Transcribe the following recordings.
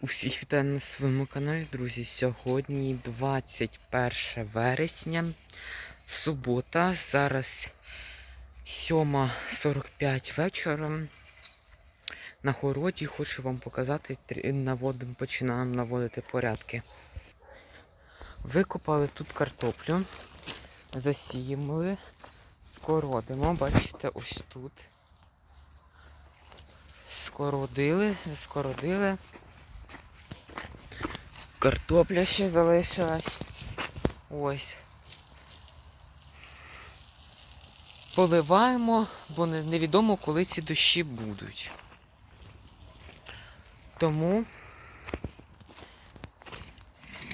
Усіх вітаю на своєму каналі, друзі. Сьогодні 21 вересня, субота. Зараз 7.45 вечора. На городі хочу вам показати, наводимо, починаємо наводити порядки. Викопали тут картоплю, засіяли, скородимо, бачите, ось тут. Скородили, скородили. Картопля ще залишилась. Ось. Поливаємо, бо невідомо, коли ці дощі будуть. Тому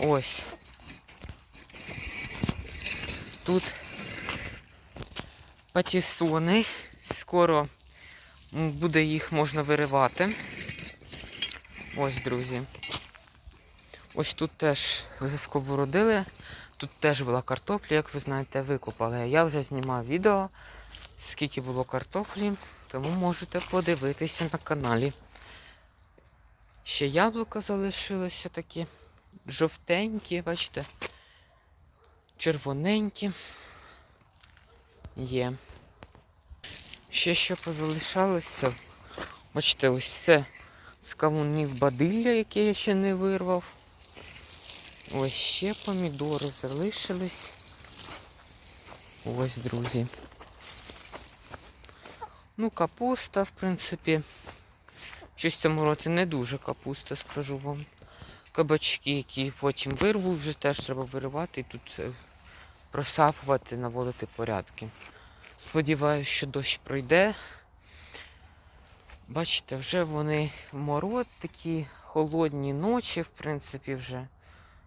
ось. Тут патісони. Скоро буде їх можна виривати. Ось, друзі. Ось тут теж засковородили. Тут теж була картопля, як ви знаєте, викопали. Я вже знімав відео, скільки було картоплі, тому можете подивитися на каналі. Ще яблука залишилося такі жовтенькі, бачите, червоненькі. Є. Ще що позалишалося. Бачите, ось це з кавунів бадилля, яке я ще не вирвав. Ось ще помідори залишились. Ось, друзі. Ну, капуста, в принципі. Щось в цьому році не дуже капуста, скажу вам. Кабачки, які потім вирву, вже теж треба виривати і тут е, просапувати, наводити порядки. Сподіваюсь, що дощ пройде. Бачите, вже вони мороз такі холодні ночі, в принципі, вже.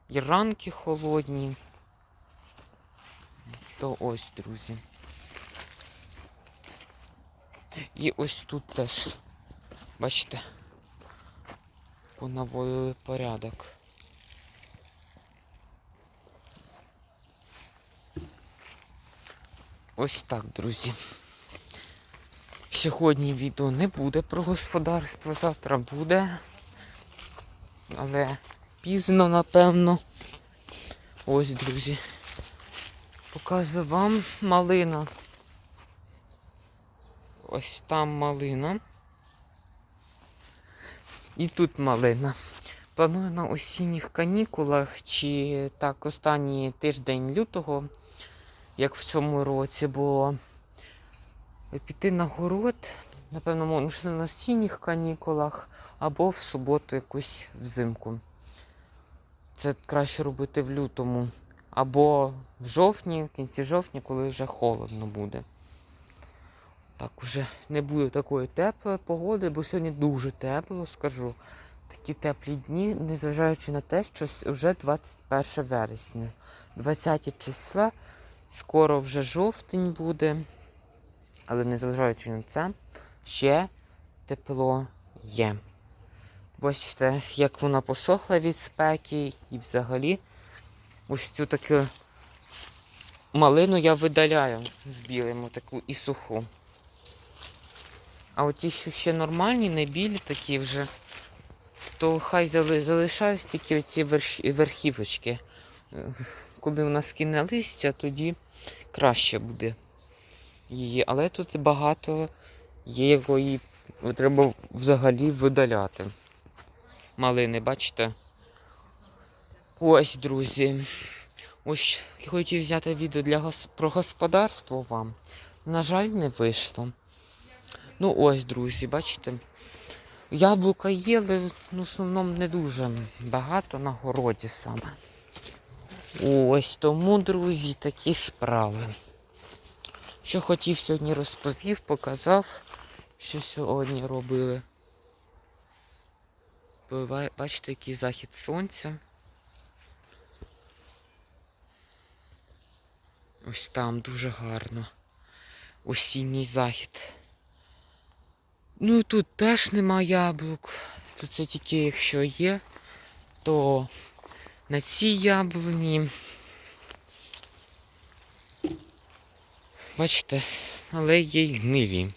І ранки холодні. То ось, друзі. І ось тут теж, бачите, понаводили порядок. Ось так, друзі. Сьогодні відео не буде про господарство, завтра буде. Але пізно, напевно. Ось, друзі. Показую вам малина. Ось там малина. І тут малина. Планую на осінніх канікулах чи так останній тиждень лютого, як в цьому році, бо піти на город, напевно, можна на осінніх канікулах або в суботу якусь взимку. Це краще робити в лютому. Або в жовтні, в кінці жовтня, коли вже холодно буде. Так, уже не буде такої теплої погоди, бо сьогодні дуже тепло, скажу. Такі теплі дні, незважаючи на те, що вже 21 вересня. 20 числа, скоро вже жовтень буде. Але незважаючи на це, ще тепло є. Бачите, як вона посохла від спеки і взагалі ось цю таку малину я видаляю з білим, таку і суху. А от ті, що ще нормальні, не білі такі вже, то хай зали- залишаюсь тільки оці верхівочки. Коли вона скине листя, тоді краще буде її. Але тут багато є і треба взагалі видаляти. Малини, бачите? Ось, друзі. Ось хотів взяти відео для гос... про господарство вам. На жаль, не вийшло. Ну ось, друзі, бачите. Яблука ну, в основному не дуже багато на городі саме. Ось тому, друзі, такі справи. Що хотів сьогодні розповів, показав, що сьогодні робили. Бачите, який захід сонця. Ось там дуже гарно. Осінній захід. Ну і тут теж нема яблук. Тут це тільки якщо є, то на цій яблуні. Бачите, але є й гнилі.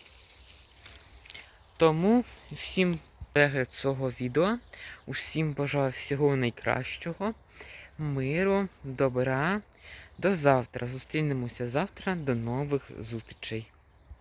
Тому всім перегляд цього відео. Усім бажаю всього найкращого, миру, добра. До завтра. Зустрінемося завтра. До нових зустрічей.